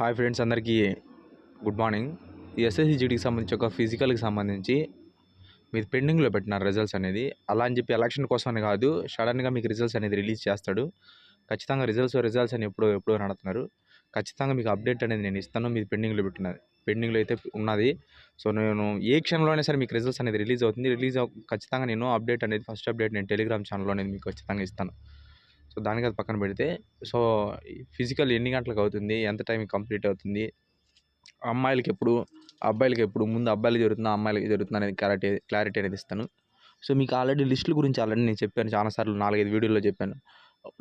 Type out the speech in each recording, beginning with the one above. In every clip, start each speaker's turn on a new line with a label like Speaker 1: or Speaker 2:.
Speaker 1: Hi friends అందరికీ good morning. ఈ SSC సంబంధించి ఒక ఫిజికల్కి సంబంధించి మీరు పెండింగ్లో పెట్టినారు రిజల్ట్స్ అనేది. అలా అని చెప్పి ఎలక్షన్ కోసం కాదు సడన్గా మీకు రిజల్ట్స్ అనేది రిలీజ్ చేస్తాడు. ఖచ్చితంగా రిజల్ట్స్ రిజల్ట్స్ అని ఎప్పుడో ఎప్పుడో నడుతున్నారు ఖచ్చితంగా మీకు అప్డేట్ అనేది నేను ఇస్తాను మీది పెండింగ్లో పెట్టినది పెండింగ్లో అయితే ఉన్నది. సో నేను ఏ క్షణంలోనే సరే మీకు రిజల్ట్స్ అనేది రిలీజ్ అవుతుంది. రిలీజ్ ఖచ్చితంగా నేను అప్డేట్ అనేది ఫస్ట్ అప్డేట్ నేను టెలిగ్రామ్ ఛానల్లో అనేది మీకు ఖచ్చితంగా ఇస్తాను. సో దానికి అది పక్కన పెడితే సో ఫిజికల్ ఎన్ని గంటలకు అవుతుంది? ఎంత టైం కంప్లీట్ అవుతుంది? అమ్మాయిలకి ఎప్పుడు అబ్బాయిలకి ఎప్పుడు ముందు అబ్బాయిలకి జరుగుతుందా అమ్మాయిలకి జరుగుతుందా అనేది క్లారిటీ క్లారిటీ అనేది ఇస్తాను. సో మీకు ఆల్రెడీ లిస్టుల గురించి ఆల్రెడీ నేను చెప్పాను చాలాసార్లు నాలుగైదు వీడియోలో చెప్పాను.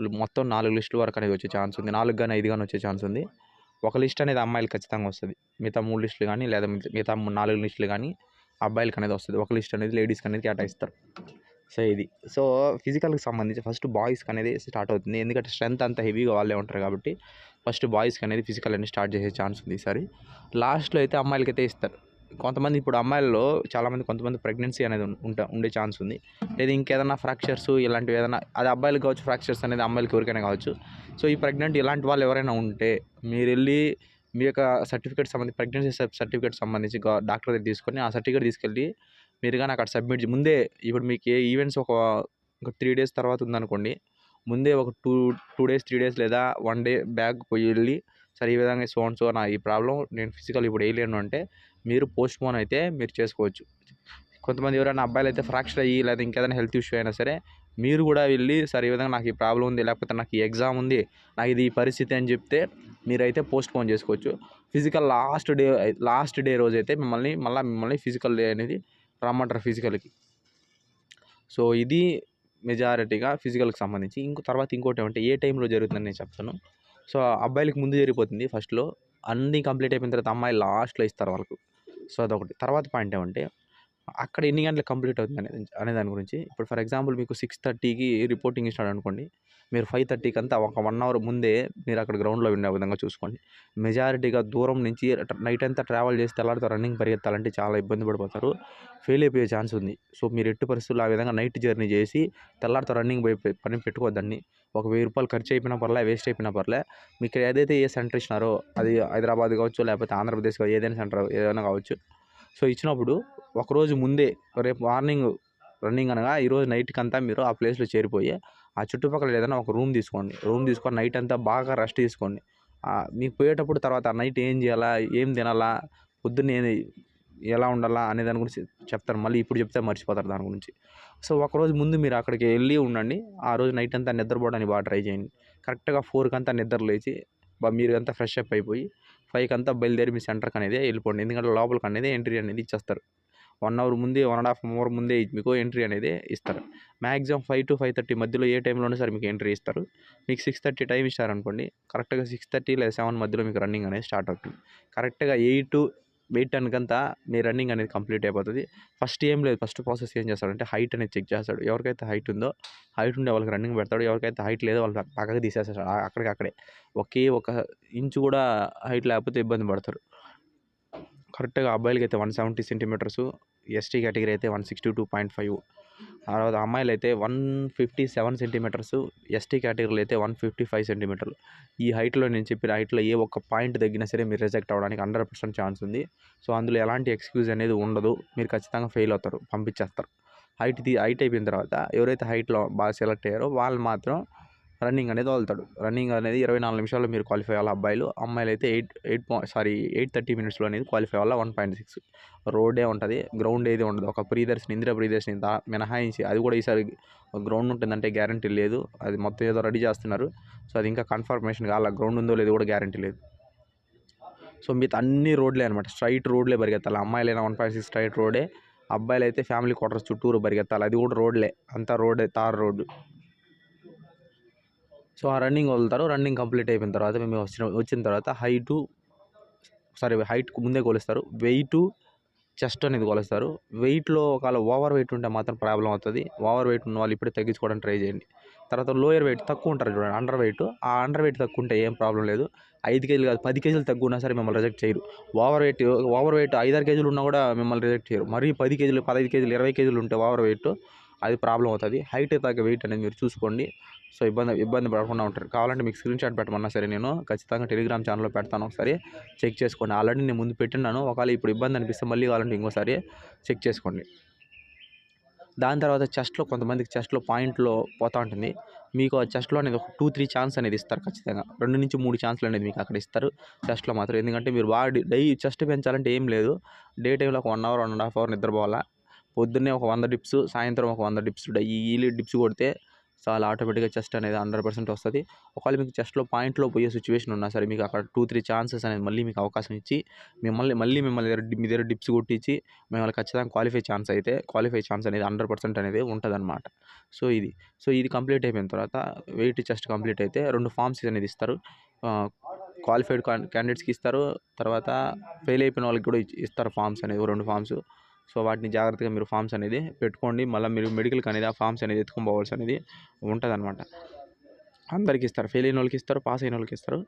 Speaker 1: మొత్తం నాలుగు లిస్టుల వరకు అనేది వచ్చే ఛాన్స్ ఉంది. నాలుగు కానీ ఐదు కానీ వచ్చే ఛాన్స్ ఉంది. ఒక లిస్ట్ అనేది అమ్మాయిలు ఖచ్చితంగా వస్తుంది. మిగతా మూడు లిస్టులు కానీ లేదా మిగతా- నాలుగు లిస్టులు కానీ అబ్బాయిలకి అనేది వస్తుంది. ఒక లిస్ట్ అనేది లేడీస్కి అనేది కేటాయిస్తారు. సో ఇది సో ఫిజికల్కి సంబంధించి ఫస్ట్ బాయ్స్కి అనేది స్టార్ట్ అవుతుంది. ఎందుకంటే స్ట్రెంత్ అంత హెవీగా వాళ్ళే ఉంటారు కాబట్టి ఫస్ట్ బాయ్స్కి అనేది ఫిజికల్ అనేది స్టార్ట్ చేసే ఛాన్స్ ఉంది ఈసారి. లాస్ట్లో అయితే అమ్మాయిలకి అయితే ఇస్తారు. కొంతమంది ఇప్పుడు అమ్మాయిల్లో చాలామంది కొంతమంది ప్రెగ్నెన్సీ అనేది ఉంటా ఉండే ఛాన్స్ ఉంది. లేదా ఇంకేదైనా ఫ్రాక్చర్స్ ఇలాంటివి ఏదైనా అది అబ్బాయిలకు కావచ్చు ఫ్రాక్చర్స్ అనేది అమ్మాయిలకి ఎవరికైనా కావచ్చు. సో ఈ ప్రెగ్నెంట్ ఇలాంటి వాళ్ళు ఎవరైనా ఉంటే మీరు వెళ్ళి మీ యొక్క సర్టిఫికేట్ సంబంధించి ప్రెగ్నెన్సీ సర్టిఫికేట్ సంబంధించి డాక్టర్ దగ్గర తీసుకొని ఆ సర్టిఫికేట్ తీసుకెళ్ళి మీరు కానీ అక్కడ సబ్మిట్ ముందే ఇప్పుడు మీకు ఏ ఈవెంట్స్ ఒక ఒక త్రీ డేస్ తర్వాత ఉందనుకోండి ముందే ఒక two two days three days లేదా వన్ డే బ్యాక్ పోయి వెళ్ళి సరే ఈ విధంగా సో అండ్ సో నా ఈ ప్రాబ్లం నేను ఫిజికల్ ఇప్పుడు వేయలేను అంటే మీరు పోస్ట్ పోన్ అయితే మీరు చేసుకోవచ్చు. కొంతమంది ఎవరైనా అబ్బాయిలు అయితే ఫ్రాక్చర్ అయ్యి లేదా ఇంకేదైనా హెల్త్ ఇష్యూ అయినా సరే మీరు కూడా వెళ్ళి సరే ఈ విధంగా నాకు ఈ ప్రాబ్లం ఉంది లేకపోతే నాకు ఈ ఎగ్జామ్ ఉంది నాకు ఇది ఈ పరిస్థితి అని చెప్తే మీరైతే పోస్ట్ పోన్ చేసుకోవచ్చు. Physical last day last day రోజు అయితే మిమ్మల్ని మళ్ళీ మిమ్మల్ని ఫిజికల్ డే అనేది రమ్మంటారు ఫిజికల్కి. సో ఇది మెజారిటీగా ఫిజికల్కి సంబంధించి. ఇంకో తర్వాత ఇంకోటి ఏమంటే ఏ టైంలో జరుగుతుందని నేను చెప్తాను. సో అబ్బాయిలకి ముందు జరిగిపోతుంది ఫస్ట్లో. అన్నీ కంప్లీట్ అయిపోయిన తర్వాత అమ్మాయి లాస్ట్లో ఇస్తారు వాళ్ళకు. సో అదొకటి. తర్వాత పాయింట్ ఏమంటే అక్కడ ఎన్ని గంటలు కంప్లీట్ అవుతుంది అనేది అనే దాని గురించి. ఇప్పుడు ఫర్ ఎగ్జాంపుల్ మీకు సిక్స్ థర్టీకి రిపోర్టింగ్ ఇస్తాడు అనుకోండి. మీరు ఫైవ్ థర్టీకి అంతా ఒక వన్ అవర్ ముందే మీరు అక్కడ గ్రౌండ్లో ఉండే విధంగా చూసుకోండి. మెజారిటీగా దూరం నుంచి నైట్ అంతా ట్రావెల్ చేసి తెల్లారితో రన్నింగ్ పరిగెత్తాలంటే చాలా ఇబ్బంది పడిపోతారు. ఫెయిల్ అయిపోయే ఛాన్స్ ఉంది. సో మీరు ఎట్టి పరిస్థితుల్లో ఆ విధంగా నైట్ జర్నీ చేసి తెల్లారితో రన్నింగ్ పోయి పని పెట్టుకోవద్దండి. ఒక వెయ్యి రూపాయలు ఖర్చు అయిపోయినా పర్లే వేస్ట్ అయిపోయినా పర్లే. మీకు ఏదైతే ఏ సెంటర్ ఇచ్చినారో అది హైదరాబాద్ కావచ్చు లేకపోతే ఆంధ్రప్రదేశ్ కావచ్చు ఏదైనా సెంటర్ ఏదైనా కావచ్చు సో ఇచ్చినప్పుడు ఒకరోజు ముందే రేపు మార్నింగ్ రన్నింగ్ అనగా ఈరోజు నైట్కి అంతా మీరు ఆ ప్లేస్లో చేరిపోయి ఆ చుట్టుపక్కల ఏదైనా ఒక రూమ్ తీసుకోండి. రూమ్ తీసుకొని నైట్ అంతా బాగా రెస్ట్ తీసుకోండి. మీకు పోయేటప్పుడు తర్వాత నైట్ ఏం చేయాలా ఏం తినాలా పొద్దున్న ఏది- ఎలా ఉండాలా అనే దాని గురించి చెప్తారు. మళ్ళీ ఇప్పుడు చెప్తే మర్చిపోతారు దాని గురించి. సో ఒకరోజు ముందు మీరు అక్కడికి వెళ్ళి ఉండండి. ఆ రోజు నైట్ అంతా నిద్రపోవడానికి బాగా ట్రై చేయండి. కరెక్ట్గా ఫోర్కి అంతా నిద్ర లేచి మీరు అంతా ఫ్రెష్ అప్ అయిపోయి ఫైవ్కి అంతా బయలుదేరి మీ సెంటర్కి అనేది వెళ్ళిపోండి ఎందుకంటే లోపలికి అనేది ఎంట్రీ అనేది ఇచ్చేస్తారు. వన్ అవర్ ముందే వన్ అండ్ హాఫ్ అవర్ ముందే మీకు ఎంట్రీ అనేది ఇస్తారు. Maximum five to five thirty మధ్యలో ఏ టైంలోనే సరే మీకు ఎంట్రీ ఇస్తారు. మీకు సిక్స్ థర్టీ టైం ఇచ్చారనుకోండి కరెక్ట్గా సిక్స్ థర్టీ లేదా సెవెన్ మధ్యలో మీకు రన్నింగ్ అనేది స్టార్ట్ అవుతుంది. కరెక్ట్గా ఎయిట్ వెయిట్ టెన్కంతా మీ రన్నింగ్ అనేది కంప్లీట్ అయిపోతుంది. ఫస్ట్ ఏం లేదు ఫస్ట్ ప్రాసెస్ ఏం చేస్తాడంటే హైట్ అనేది చెక్ చేస్తాడు. ఎవరికైతే హైట్ ఉందో హైట్ ఉండే వాళ్ళకి రన్నింగ్ పెడతాడు. ఎవరికైతే హైట్ లేదో వాళ్ళు పక్కకి తీసేస్తాడు. అక్కడికక్కడే అక్కడికి అక్కడే. ఒకే ఒక ఇంచు కూడా హైట్ లేకపోతే ఇబ్బంది పడతారు. కరెక్ట్గా అబ్బాయిలకి అయితే one seventy centimeters ST category అయితే one sixty two point five. తర్వాత అమ్మాయిలు అయితే one fifty seven centimeters ST కేటగిరీలో అయితే వన్ ఫిఫ్టీ ఫైవ్ సెంటీమీటర్లు. ఈ హైట్లో నేను చెప్పిన హైట్లో ఏ ఒక్క పాయింట్ తగ్గినా సరే మీరు రిజెక్ట్ అవ్వడానికి హండ్రెడ్ పర్సెంట్ ఛాన్స్ ఉంది. సో అందులో ఎలాంటి ఎక్స్క్యూజ్ అనేది ఉండదు. మీరు ఖచ్చితంగా ఫెయిల్ అవుతారు పంపించేస్తారు. హైట్ ది హైట్ అయిపోయిన తర్వాత ఎవరైతే హైట్లో బాగా సెలెక్ట్ అయ్యారో వాళ్ళు మాత్రం రన్నింగ్ అనేది వదులుతాడు. రన్నింగ్ అనేది ఇరవై నాలుగు నిమిషాల్లో మీరు క్వాలిఫై అవ్వాలి అబ్బాయిలు? అమ్మాయిలు అయితే eight eight point sorry eight thirty మినిట్స్లో అనేది క్వాలిఫై అవ్వాలి? One point six. రోడ్డే ఉంటుంది గ్రౌండ్ ఏది ఉండదు. ఒక ప్రియదర్శిని ఇందిరా ప్రియదర్శిని దా మినహాయించి అది కూడా ఈసారి గ్రౌండ్ ఉంటుందంటే గ్యారంటీ లేదు. అది మొత్తం ఏదో రెడీ చేస్తున్నారు. సో అది ఇంకా కన్ఫర్మేషన్ కావాలి గ్రౌండ్ ఉందో లేదో కూడా గ్యారంటీ లేదు. సో మిగతా అన్ని రోడ్లే అనమాట స్ట్రైట్ రోడ్లే పరిగెత్తాలి? అమ్మాయిలైనా వన్ పాయింట్ సిక్స్ స్ట్రైట్ రోడే అబ్బాయిలు అయితే ఫ్యామిలీ క్వార్టర్స్ చుట్టూరు పరిగెత్తాలి? అది కూడా రోడ్లే. అంతా రోడ్డే తార్ రోడ్డు. సో ఆ రన్నింగ్ వదులుతారు. రన్నింగ్ కంప్లీట్ అయిపోయిన తర్వాత మేము వచ్చిన వచ్చిన తర్వాత హైటు సారీ హైట్ ముందే కొలుస్తారు వెయిట్ చెస్ట్ అనేది కొలుస్తారు వెయిట్లో ఒకవేళ ఓవర్ వెయిట్ ఉంటే మాత్రం ప్రాబ్లం అవుతుంది. ఓవర్ వెయిట్ ఉన్న వాళ్ళు ఇప్పుడే తగ్గించుకోవడానికి ట్రై చేయండి. తర్వాత లోయర్ వెయిట్ తక్కువ ఉంటారు చూడండి అండర్ వెయిట్. ఆ అండర్ వెయిట్ తక్కువ ఉంటే ఏం ప్రాబ్లం లేదు. ఐదు కేజీలు కాదు పది కేజీలు తక్కువ ఉన్నా సరే మిమ్మల్ని రిజెక్ట్ చేయరు. ఓవర్ వెయిట్ ఓవర్ వెయిట్ ఐదారు కేజీలు ఉన్నా కూడా మిమ్మల్ని రిజెక్ట్ చేయరు. మరీ పది కేజీలు పదహైదు కేజీలు ఇరవై కేజీలు ఉంటే ఓవర్ వెయిట్ అది ప్రాబ్లం అవుతుంది. హైట్ తగ్గ వెయిట్ అనేది మీరు చూసుకోండి. సో ఇబ్బంది ఇబ్బంది పడకుండా ఉంటారు. కావాలంటే మీకు స్క్రీన్ షాట్ పెట్టమన్నా సరే నేను ఖచ్చితంగా టెలిగ్రామ్ ఛానల్లో పెడతాను ఒకసారి. చెక్ చేసుకోండి. ఆల్రెడీ నేను ముందు పెట్టినాను ఒకవేళ ఇప్పుడు ఇబ్బంది అనిపిస్తే మళ్ళీ కావాలంటే ఇంకోసారి చెక్ చేసుకోండి. దాని తర్వాత చెస్ట్లో కొంతమందికి చెస్ట్లో పాయింట్లో పోతూ ఉంటుంది. మీకు ఆ చెస్ట్లో అనేది ఒక టూ త్రీ ఛాన్స్ అనేది ఇస్తారు ఖచ్చితంగా. రెండు నుంచి మూడు ఛాన్స్లు అనేది మీకు అక్కడ ఇస్తారు చెస్ట్లో మాత్రం. ఎందుకంటే మీరు బాగా డై చెస్ట్ పెంచాలంటే ఏం లేదు. డే టైంలో ఒక one hour one and half hour నిద్రపోవాలా? పొద్దున్నే ఒక వంద డిప్స్ సాయంత్రం ఒక వంద డిప్స్ ఈలీ డిప్స్ కొడితే చాలా ఆటోమేటిక్గా చెస్ట్ అనేది హండ్రెడ్ పర్సెంట్ వస్తుంది. ఒకవేళ మీకు చెస్ట్లో పాయింట్లో పోయే సిచ్యువేషన్ ఉన్నా సరే మీకు అక్కడ టూ త్రీ ఛాన్సెస్ అనేది మళ్ళీ మీకు అవకాశం ఇచ్చి మిమ్మల్ని మళ్ళీ మిమ్మల్ని దగ్గర మీ దగ్గర డిప్స్ కొట్టించి మిమ్మల్ని ఖచ్చితంగా క్వాలిఫై ఛాన్స్ అయితే క్వాలిఫై ఛాన్స్ అనేది హండ్రెడ్ పర్సెంట్ అనేది ఉంటుందన్నమాట. సో ఇది. సో ఇది కంప్లీట్ అయిపోయిన తర్వాత వెయిట్ చెస్ట్ కంప్లీట్ అయితే రెండు ఫామ్స్ అనేది ఇస్తారు. క్వాలిఫైడ్ క్యాండిడేట్స్కి ఇస్తారు. తర్వాత ఫెయిల్ అయిపోయిన వాళ్ళకి కూడా ఇస్తారు ఫామ్స్ అనేది రెండు ఫామ్స్. సో వాటిని జాగ్రత్తగా మీరు ఫామ్స్ అనేది పెట్టుకోండి. మళ్ళీ మీరు మెడికల్కి అనేది ఆ ఫామ్స్ అనేది ఎత్తుకొని పోవాల్సి అనేది ఉంటుంది అనమాట అందరికి ఇస్తారు. ఫెయిల్ అయిన వాళ్ళకి ఇస్తారు పాస్ అయిన వాళ్ళకి ఇస్తారు.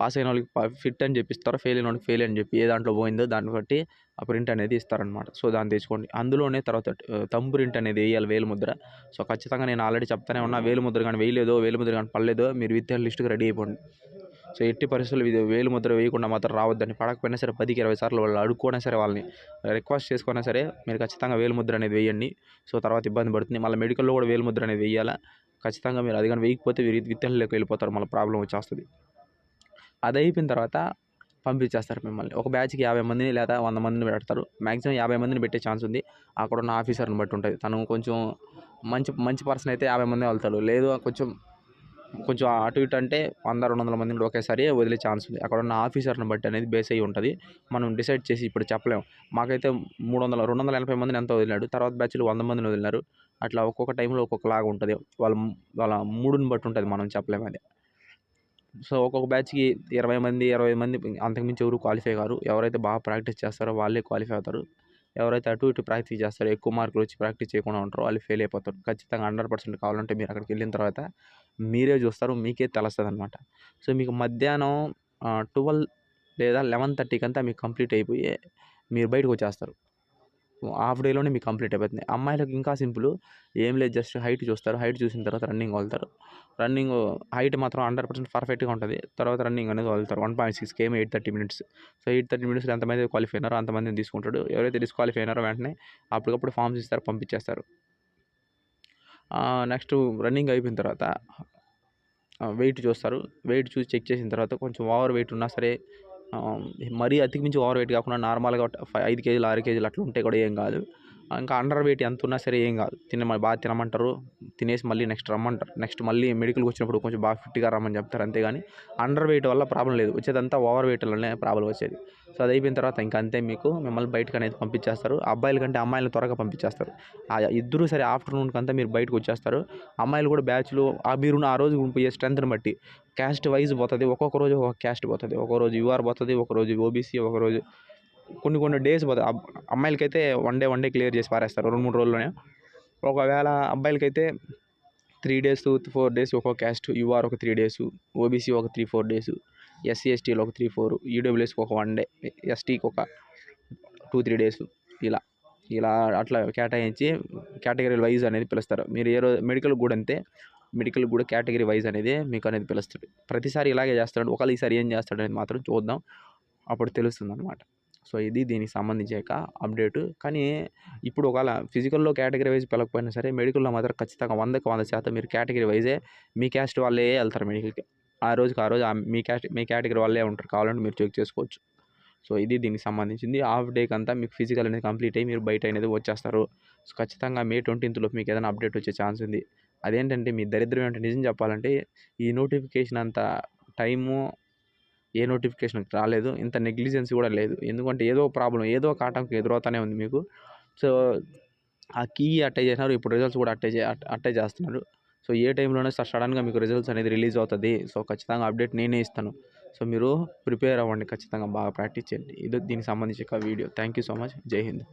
Speaker 1: పాస్ అయిన వాళ్ళకి ఫిట్ అని చెప్పిస్తారు ఫెయిల్ అయిన వాళ్ళకి ఫెయిల్ అని చెప్పి ఏ దాంట్లో పోయిందో దాన్ని బట్టి ఆ ప్రింట్ అనేది ఇస్తారనమాట సో దాన్ని తెచ్చుకోండి. అందులోనే తర్వాత తంబు ప్రింట్ అనేది వేయాలి వేలు ముద్ర. సో ఖచ్చితంగా నేను ఆల్రెడీ చెప్తానే ఉన్నా వేలు ముద్ర కానీ వేయలేదో వేలు ముద్ర కానీ పడలేదో మీరు విత్తనాలు లిస్ట్కి రెడీ అయిపోండి. సో ఎట్టి పరిస్థితుల్లో ఇది వేలు ముద్ర వేయకుండా మాత్రం రావద్దని పడకపోయినా సరే పదికి ఇరవై సార్లు వాళ్ళు అడుక్కున్నా సరే వాళ్ళని రిక్వెస్ట్ చేసుకున్నా సరే మీరు ఖచ్చితంగా వేలు ముద్ర అనేది వేయండి. సో తర్వాత ఇబ్బంది పడుతుంది. మళ్ళీ మెడికల్లో కూడా వేలు ముద్ర అనేది వేయాలా? ఖచ్చితంగా మీరు అది కానీ వేయకపోతే మీరు విత్తనలోకి వెళ్ళిపోతారు. మళ్ళీ ప్రాబ్లం వచ్చేస్తుంది. అది అయిపోయిన తర్వాత పంపించేస్తారు మిమ్మల్ని. ఒక బ్యాచ్కి యాభై మందిని లేదా వంద మందిని పెడతారు. మ్యాక్సిమం యాభై మందిని పెట్టే ఛాన్స్ ఉంది. అక్కడ ఉన్న ఆఫీసర్ని బట్టి ఉంటుంది. తను కొంచెం మంచి మంచి పర్సన్ అయితే యాభై మంది వెళ్తాడు. లేదు కొంచెం కొంచెం అటు ఇటు అంటే వంద రెండు వందల మందిని ఒకేసారి వదిలే ఛాన్స్ ఉంది. అక్కడ ఉన్న ఆఫీసర్ని బట్టి అనేది బేస్ అయ్యి ఉంటుంది. మనం డిసైడ్ చేసి ఇప్పుడు చెప్పలేము మాకైతే మూడు వందల రెండు వందల ఎనభై మందిని ఎంత వదిలినాడు? తర్వాత బ్యాచ్లు వంద మందిని వదిలినారు. అట్లా ఒక్కొక్క టైంలో ఒక్కొక్కలాగా ఉంటుంది. వాళ్ళ వాళ్ళ మూడుని బట్టి ఉంటుంది మనం చెప్పలేము అది. సో ఒక్కొక్క బ్యాచ్కి ఇరవై మంది ఇరవై మంది అంతకుమించి ఎవరు క్వాలిఫై కారు. ఎవరైతే బాగా ప్రాక్టీస్ చేస్తారో వాళ్ళే క్వాలిఫై అవుతారు. ఎవరైతే అటు ఇటు ప్రాక్టీస్ చేస్తారో ఎక్కువ మార్కులు వచ్చి ప్రాక్టీస్ చేయకుండా ఉంటారో వాళ్ళు ఫెయిల్ అయిపోతారు. ఖచ్చితంగా హండ్రెడ్ పర్సెంట్ కావాలంటే మీరు అక్కడికి వెళ్ళిన తర్వాత మీరే చూస్తారు మీకే తెలుస్తుంది అనమాట సో మీకు మధ్యాహ్నం ట్వెల్వ్ లేదా లెవెన్ థర్టీకి అంతా మీకు కంప్లీట్ అయిపోయి మీరు బయటకు వచ్చేస్తారు. హాఫ్ డేలోనే మీకు కంప్లీట్ అయిపోతుంది. అమ్మాయిలకు ఇంకా సింపుల్. ఏం లేదు జస్ట్ హైట్ చూస్తారు. హైట్ చూసిన తర్వాత రన్నింగ్ వదులుతారు. రన్నింగ్ హైట్ మాత్రం హండ్రెడ్ పర్సెంట్ పర్ఫెక్ట్గా ఉంటుంది. తర్వాత రన్నింగ్ అనేది వదులుతారు. One point six KM eight thirty minutes. So eight thirty మినిట్స్లో ఎంతమంది క్వాలిఫై అయినారో అంతమందిని తీసుకుంటాడు. ఎవరైతే డిస్క్వాలిఫై అయినారో వెంటనే అప్పటికప్పుడు ఫామ్స్ ఇస్తారు పంపించేస్తారు. నెక్స్ట్ రన్నింగ్ అయిపోయిన తర్వాత వెయిట్ చూస్తారు. వెయిట్ చూసి చెక్ చేసిన తర్వాత కొంచెం ఓవర్ వెయిట్ ఉన్నా సరే మరీ అతికి మించి ఓవర్ వెయిట్ కాకుండా నార్మల్గా ఫైవ్ ఐదు కేజీలు ఆరు కేజీలు అట్లా ఉంటే కూడా ఏం కాదు. ఇంకా అండర్ వెయిట్ ఎంత ఉన్నా సరే ఏం కాదు. తిన బాగా తినమంటారు. తినేసి మళ్ళీ నెక్స్ట్ రమ్మంటారు. నెక్స్ట్ మళ్ళీ మెడికల్కి వచ్చినప్పుడు కొంచెం బాగా ఫిట్గా రమ్మని చెప్తారు. అంతేగాని అండర్ వెయిట్ వల్ల ప్రాబ్లం లేదు. వచ్చేదంతా ఓవర్ వెయిట్ వల్లనే ప్రాబ్లం వచ్చేది. సో అది అయిపోయిన తర్వాత ఇంకా అంతే మీకు మిమ్మల్ని బయటకు అనేది పంపించేస్తారు. అబ్బాయిల కంటే అమ్మాయిలను త్వరగా పంపించేస్తారు. ఆ ఇద్దరు సరే ఆఫ్టర్నూన్కి అంతా మీరు బయటకు వచ్చేస్తారు. అమ్మాయిలు కూడా బ్యాచ్లు ఆ మీరు ఆ రోజు పోయే స్ట్రెంత్ని బట్టి క్యాస్ట్ వైజ్ పోతుంది. ఒక్కొక్క రోజు ఒక క్యాస్ట్ పోతుంది. ఒక రోజు యూఆర్ పోతుంది. ఒక రోజు ఓబీసీ ఒక రోజు కొన్ని కొన్ని డేస్ పోతుంది అమ్మాయిలకైతే one day one day clear చేసి పారేస్తారు. రెండు మూడు రోజుల్లోనే. ఒకవేళ అబ్బాయిలకైతే త్రీ డేస్ ఫోర్ డేస్ ఒక్కో క్యాస్ట్ యూఆర్ ఒక త్రీ డేస్ ఓబీసీ ఒక త్రీ ఫోర్ డేస్ ఎస్సీ ఎస్టీలో ఒక త్రీ ఫోర్ ఈడబ్ల్యూఎస్కి ఒక వన్ డే ఎస్టీకి ఒక టూ త్రీ డేస్ ఇలా ఇలా అట్లా కేటాయించి కేటగిరీ వైజ్ అనేది పిలుస్తారు. మీరు ఏ రోజు మెడికల్ కూడా అంతే మెడికల్ కూడా కేటగిరీ వైజ్ అనేది మీకు అనేది పిలుస్తాడు ప్రతిసారి ఇలాగే చేస్తాడు ఒకళ్ళు ఈసారి ఏం చేస్తాడు అనేది మాత్రం చూద్దాం. అప్పుడు తెలుస్తుంది అనమాట సో ఇది దీనికి సంబంధించి యొక్క అప్డేట్. కానీ ఇప్పుడు ఒకవేళ ఫిజికల్లో కేటగిరీ వైజ్ పిలకపోయినా సరే మెడికల్లో మాత్రం ఖచ్చితంగా వందకు వంద శాతం మీరు కేటగిరీ వైజే మీ క్యాస్ట్ వాళ్ళే వెళ్తారు మెడికల్కి. ఆ రోజుకి ఆ రోజు ఆ మీ క్యాస్ట్ మీ కేటగిరీ వాళ్ళే ఉంటారు కావాలంటే మీరు చెక్ చేసుకోవచ్చు. సో ఇది దీనికి సంబంధించింది. హాఫ్ డేకి అంతా మీకు ఫిజికల్ అనేది కంప్లీట్ అయ్యి మీరు బయట అనేది వచ్చేస్తారు. సో ఖచ్చితంగా మే ట్వంటీన్త్ లోపు మీకు ఏదైనా అప్డేట్ వచ్చే ఛాన్స్ ఉంది. అదేంటంటే మీ దరిద్రం ఏంటంటే నిజం చెప్పాలంటే ఈ నోటిఫికేషన్ అంత టైము ఏ నోటిఫికేషన్ రాలేదు ఇంత నెగ్లిజెన్సీ కూడా లేదు. ఎందుకంటే ఏదో ప్రాబ్లం ఏదో ఒక ఆటంకం ఎదురవుతానే ఉంది మీకు. సో ఆ కీ అట్టే చేసినారు ఇప్పుడు రిజల్ట్స్ కూడా అట్టే చే అట్టే చేస్తున్నారు. సో ఏ టైంలోనే సడన్గా మీకు రిజల్ట్స్ అనేది రిలీజ్ అవుతుంది. సో ఖచ్చితంగా అప్డేట్ నేనే ఇస్తాను. సో మీరు ప్రిపేర్ అవ్వండి ఖచ్చితంగా బాగా ప్రాక్టీస్ చేయండి. ఇది దీనికి సంబంధించి video. Thank you so much. జై హింద్.